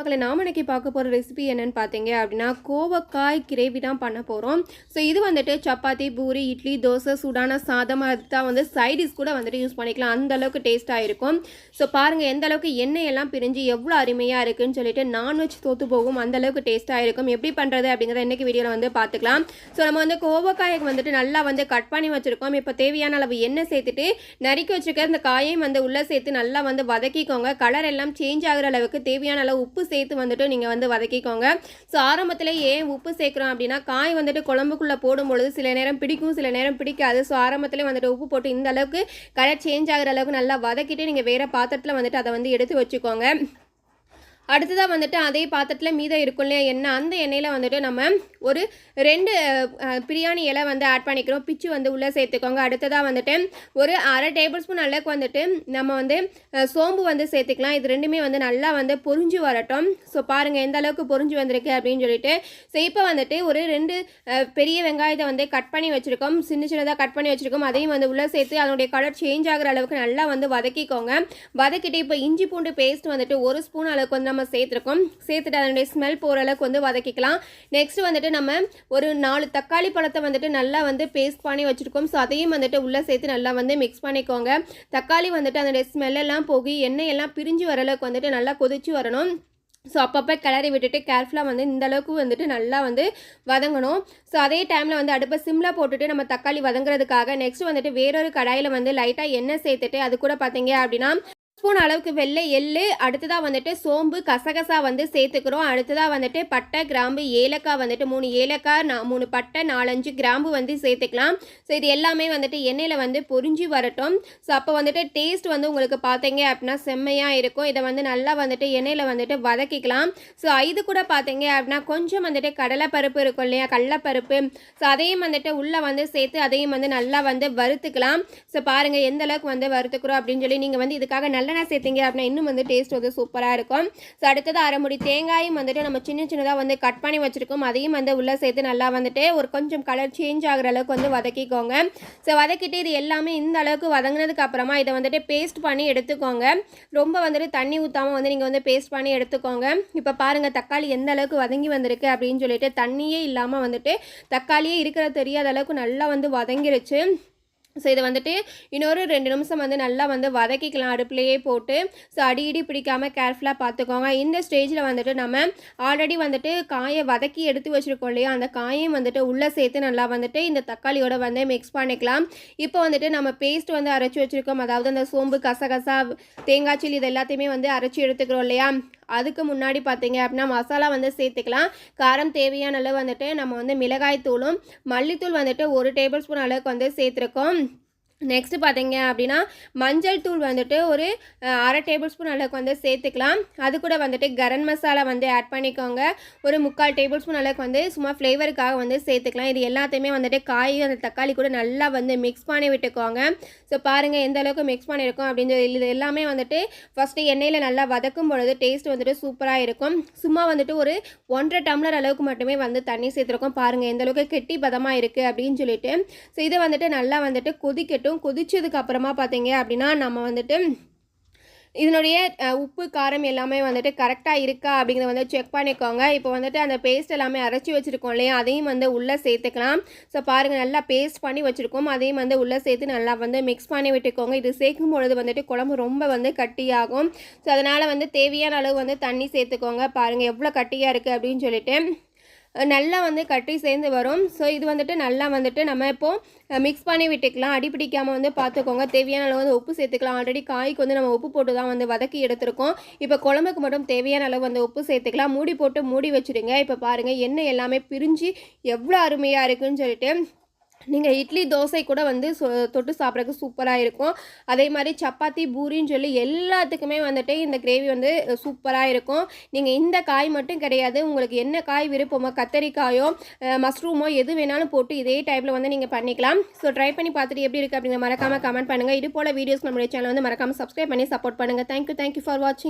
மக்களை நாம் இன்றைக்கி பார்க்க போகிற ரெசிபி என்னென்னு பார்த்தீங்க அப்படின்னா கோவக்காய் கிரேவி தான் பண்ண போகிறோம் ஸோ இது வந்துட்டு சப்பாத்தி பூரி இட்லி தோசை சூடான சாதம் அது தான் வந்து சைடிஸ் கூட வந்துட்டு யூஸ் பண்ணிக்கலாம். அந்த அளவுக்கு டேஸ்ட்டாக இருக்கும். ஸோ பாருங்கள் எந்த அளவுக்கு எண்ணெய் எல்லாம் பிரிஞ்சு எவ்வளோ அருமையாக இருக்குன்னு சொல்லிட்டு நான்வெஜ் தோத்து போகும். அந்த அளவுக்கு டேஸ்ட்டாக இருக்கும். எப்படி பண்ணுறது அப்படிங்கிறத இன்றைக்கி வீடியோவில் வந்து பார்த்துக்கலாம். ஸோ நம்ம வந்து கோவக்காயை வந்துட்டு நல்லா வந்து கட் பண்ணி வச்சுருக்கோம். இப்போ தேவையான அளவு எண்ணெய் சேர்த்துட்டு நறுக்கி வச்சுருக்க இந்த காயையும் வந்து உள்ளே சேர்த்து நல்லா வந்து வதக்கிக்கோங்க. கலர் எல்லாம் சேஞ்ச் ஆகிற அளவுக்கு தேவையான அளவு உப்பு சேர்த்து வந்துட்டு நீங்கள் வந்து வதக்கிக்கோங்க. ஸோ ஆரம்பத்தில் ஏன் உப்பு சேர்க்குறோம் அப்படின்னா காய் வந்துட்டு குழம்புக்குள்ளே போடும்பொழுது சில நேரம் பிடிக்கும் சில நேரம் பிடிக்காது. ஸோ ஆரம்பத்தில் வந்துட்டு உப்பு போட்டு இந்த அளவுக்கு கலர் சேஞ்ச் ஆகிற அளவுக்கு நல்லா வதக்கிட்டு நீங்கள் வேறு பாத்திரத்தில் வந்துட்டு அதை வந்து எடுத்து வச்சுக்கோங்க. அடுத்ததாக வந்துட்டு அதே பாத்திரத்தில் மீதம் இருக்கும் இல்லையா எண்ணெய் அந்த எண்ணெயில் வந்துட்டு நம்ம ஒரு ரெண்டு பிரியாணி இலை வந்து ஆட் பண்ணிக்கிறோம். பிச்சு வந்து உள்ளே சேர்த்துக்கோங்க. அடுத்ததாக வந்துட்டு ஒரு அரை டேபிள் ஸ்பூன் அளவுக்கு வந்துட்டு நம்ம வந்து சோம்பு வந்து சேர்த்துக்கலாம். இது ரெண்டுமே வந்து நல்லா வந்து பொறிஞ்சு வரட்டும். ஸோ பாருங்கள் எந்த அளவுக்கு பொறிஞ்சு வந்திருக்கு அப்படின்னு சொல்லிட்டு. ஸோ இப்போ வந்துட்டு ஒரு ரெண்டு பெரிய வெங்காயத்தை வந்து கட் பண்ணி வச்சுருக்கோம். சின்ன சின்னதாக கட் பண்ணி வச்சுருக்கோம். அதையும் வந்து உள்ளே சேர்த்து அதனுடைய கலர் சேஞ்ச் ஆகுற அளவுக்கு நல்லா வந்து வதக்கிக்கோங்க. வதக்கிட்டு இப்போ இஞ்சி பூண்டு பேஸ்ட் வந்துட்டு ஒரு ஸ்பூன் அளவுக்கு வந்து நம்ம சேர்த்துருக்கோம். சேர்த்துட்டு அதனுடைய ஸ்மெல் போகிற அளவுக்கு வந்து வதக்கிக்கலாம். நெக்ஸ்ட் வந்துட்டு நம்ம ஒரு நாலு தக்காளி பழத்தை வந்துட்டு நல்லா வந்து பேஸ்ட் பண்ணி வச்சுருக்கோம். ஸோ அதையும் வந்துட்டு உள்ளே சேர்த்து நல்லா வந்து மிக்ஸ் பண்ணிக்கோங்க. தக்காளி வந்துட்டு அதனுடைய ஸ்மெல்லெல்லாம் போகி எண்ணெய் எல்லாம் பிரிஞ்சு வர அளவுக்கு வந்துட்டு நல்லா கொதிச்சு வரணும். ஸோ அப்பப்போ கிளறி விட்டுட்டு கேர்ஃபுல்லாக வந்து இந்த அளவுக்கு வந்துட்டு நல்லா வந்து வதங்கணும். ஸோ அதே டைமில் வந்து அடுப்பை சிம்மில் போட்டுட்டு நம்ம தக்காளி வதங்குறதுக்காக நெக்ஸ்ட் வந்துட்டு வேறொரு கடாயில் வந்து லைட்டாக எண்ணெய் சேர்த்துட்டு அது கூட பார்த்தீங்க அப்படின்னா ஸ்பூன் அளவுக்கு வெள்ளை எள்ளு அடுத்ததாக வந்துட்டு சோம்பு கசகசா வந்து சேர்த்துக்கிறோம். அடுத்ததாக வந்துட்டு பட்டை கிராம்பு ஏலக்காய் வந்துட்டு மூணு ஏலக்காய் நான் மூணு பட்டை நாலஞ்சு கிராம்பு வந்து சேர்த்துக்கலாம். ஸோ இது எல்லாமே வந்துட்டு எண்ணெயில் வந்து பொறிஞ்சு வரட்டும். ஸோ அப்போ வந்துட்டு டேஸ்ட் வந்து உங்களுக்கு பார்த்தீங்க அப்படின்னா செம்மையாக இருக்கும். இதை வந்து நல்லா வந்துட்டு எண்ணெயில் வந்துட்டு வதக்கிக்கலாம். ஸோ இது கூட பார்த்தீங்க அப்படின்னா கொஞ்சம் வந்துட்டு கடலைப்பருப்பு இருக்கும் இல்லையா கடலைப்பருப்பு. ஸோ அதையும் வந்துட்டு உள்ளே வந்து சேர்த்து அதையும் வந்து நல்லா வந்து வறுத்துக்கலாம். ஸோ பாருங்கள் எந்த அளவுக்கு வந்து வறுத்துக்கிறோம் அப்படின்னு சொல்லி நீங்கள் வந்து இதுக்காக நல்லெண்ணெய் சேர்த்தீங்க அப்படின்னா இன்னும் வந்து டேஸ்ட் வந்து சூப்பராக இருக்கும். ஸோ அடுத்தது அரைமுடி தேங்காயும் வந்துட்டு நம்ம சின்ன சின்னதாக வந்து கட் பண்ணி வச்சுருக்கோம். அதையும் வந்து உள்ளே சேர்த்து நல்லா வந்துட்டு ஒரு கொஞ்சம் கலர் சேஞ்ச் ஆகிற அளவுக்கு வந்து வதக்கிக்கோங்க. ஸோ வதக்கிட்டு இது எல்லாமே இந்த அளவுக்கு வதங்கினதுக்கு அப்புறமா இதை வந்துட்டு பேஸ்ட் பண்ணி எடுத்துக்கோங்க. ரொம்ப வந்துட்டு தண்ணி ஊற்றாமல் வந்து நீங்கள் வந்து பேஸ்ட் பண்ணி எடுத்துக்கோங்க. இப்போ பாருங்கள் தக்காளி எந்த அளவுக்கு வதங்கி வந்திருக்கு அப்படின்னு சொல்லிட்டு தண்ணியே இல்லாமல் வந்துட்டு தக்காளியே இருக்கிற தெரியாத அளவுக்கு நல்லா வந்து வதங்கிருச்சு. ஸோ இதை வந்துட்டு இன்னொரு ரெண்டு நிமிஷம் வந்து நல்லா வந்து வதக்கிக்கலாம். அடுப்புலையே போட்டு ஸோ அடி இடி பிடிக்காமல் கேர்ஃபுல்லாக பார்த்துக்கோங்க இந்த ஸ்டேஜில் வந்துட்டு நம்ம ஆல்ரெடி வந்துட்டு காயை வதக்கி எடுத்து வச்சுருக்கோம் இல்லையா? அந்த காயையும் வந்துட்டு உள்ளே சேர்த்து நல்லா வந்துட்டு இந்த தக்காளியோட வந்து மிக்ஸ் பண்ணிக்கலாம். இப்போ வந்துட்டு நம்ம பேஸ்ட் வந்து அரைச்சி வச்சுருக்கோம். அதாவது அந்த சோம்பு கசகசா தேங்காய் சில்லி இது எல்லாத்தையுமே வந்து அரைச்சி எடுத்துக்கிறோம் இல்லையா? அதுக்கு முன்னாடி பார்த்தீங்க அப்படின்னா மசாலா வந்து சேர்த்துக்கலாம். காரம் தேவையான அளவு வந்துட்டு நம்ம வந்து மிளகாய் தூளும் மல்லித்தூள் வந்துட்டு ஒரு டேபிள் ஸ்பூன் அளவுக்கு வந்து சேர்த்துருக்கோம். நெக்ஸ்ட் பார்த்தீங்க அப்படின்னா மஞ்சள் தூள் வந்துட்டு ஒரு அரை டேபிள் ஸ்பூன் அளவுக்கு வந்து சேர்த்துக்கலாம். அது கூட வந்துட்டு கரம் மசாலா வந்து ஆட் பண்ணிக்கோங்க. ஒரு முக்கால் டேபிள் ஸ்பூன் அளவுக்கு வந்து சும்மா ஃப்ளேவருக்காக வந்து சேர்த்துக்கலாம். இது எல்லாத்தையுமே வந்துட்டு காய் அந்த தக்காளி கூட நல்லா வந்து மிக்ஸ் பண்ணி விட்டுக்கோங்க. ஸோ பாருங்கள் எந்த அளவுக்கு மிக்ஸ் பண்ணியிருக்கோம் அப்படின்னு சொல்லி இது எல்லாமே வந்துட்டு ஃபஸ்ட்டு எண்ணெயில் நல்லா வதக்கும் பொழுது டேஸ்ட் வந்துட்டு சூப்பராக இருக்கும். சும்மா வந்துட்டு ஒரு ஒன்றரை டம்ளர் அளவுக்கு மட்டுமே வந்து தண்ணி சேர்த்துருக்கோம். பாருங்கள் எந்த அளவுக்கு கெட்டி பதமாக இருக்குது அப்படின்னு சொல்லிட்டு. ஸோ இதை வந்துட்டு நல்லா வந்துட்டு கொதிக்கட்டும். கொதிச்சதுக்கு அப்புறமா பார்த்தீங்க அப்படின்னா நம்ம வந்துட்டு இதனுடைய உப்பு காரம் எல்லாமே வந்துட்டு கரெக்டாக இருக்கா அப்படிங்கிறத வந்து செக் பண்ணிக்கோங்க. இப்போ வந்துட்டு அந்த பேஸ்ட் எல்லாமே அரைச்சி வச்சுருக்கோம் இல்லையா? அதையும் வந்து உள்ளே சேர்த்துக்கலாம். ஸோ பாருங்கள் நல்லா பேஸ்ட் பண்ணி வச்சுருக்கோம். அதையும் வந்து உள்ளே சேர்த்து நல்லா வந்து மிக்ஸ் பண்ணி விட்டுக்கோங்க. இது சேர்க்கும் பொழுது வந்துட்டு குழம்பு ரொம்ப வந்து கட்டியாகும். ஸோ அதனால் வந்து தேவையான அளவு வந்து தண்ணி சேர்த்துக்கோங்க. பாருங்கள் எவ்வளோ கட்டியாக இருக்குது அப்படின்னு சொல்லிட்டு. நல்லா வந்து கட்டி சேர்ந்து வரும். ஸோ இது வந்துட்டு நல்லா வந்துட்டு நம்ம இப்போது மிக்ஸ் பண்ணி விட்டுக்கலாம். அடி பிடிக்காமல் வந்து பார்த்துக்கோங்க தேவையான அளவு வந்து உப்பு சேர்த்துக்கலாம். ஆல்ரெடி காய்க்கு வந்து நம்ம உப்பு போட்டு தான் வந்து வதக்கி எடுத்திருக்கோம். இப்போ குழம்புக்கு மட்டும் தேவையான அளவு வந்து உப்பு சேர்த்துக்கலாம். மூடி போட்டு மூடி வச்சுடுங்க. இப்போ பாருங்கள் எண்ணெய் எல்லாமே பிரிஞ்சு எவ்வளோ அருமையாக இருக்குன்னு சொல்லிட்டு நீங்கள் இட்லி தோசை கூட வந்து சொ தொட்டு சாப்பிட்றதுக்கு சூப்பராக இருக்கும். அதே மாதிரி சப்பாத்தி பூரின்னு சொல்லி எல்லாத்துக்குமே வந்துட்டு இந்த கிரேவி வந்து சூப்பராக இருக்கும். நீங்கள் இந்த காய் மட்டும் கிடையாது. உங்களுக்கு என்ன காய் விருப்பமோ கத்தரிக்காயோ மஷ்ரூமோ எது வேணாலும் போட்டு இதே டைப்பில் வந்து நீங்கள் பண்ணிக்கலாம். ஸோ ட்ரை பண்ணி பார்த்துட்டு எப்படி இருக்குது அப்படிங்கிற மறக்காமல் கமெண்ட் பண்ணுங்கள் இது போல் வீடியோஸ் நம்மளுடைய சேனல் வந்து மறக்காமல் சப்ஸ்கிரைப் பண்ணி சப்போர்ட் பண்ணுங்கள் தேங்க்யூ தேங்க்யூ ஃபார் வாட்சிங்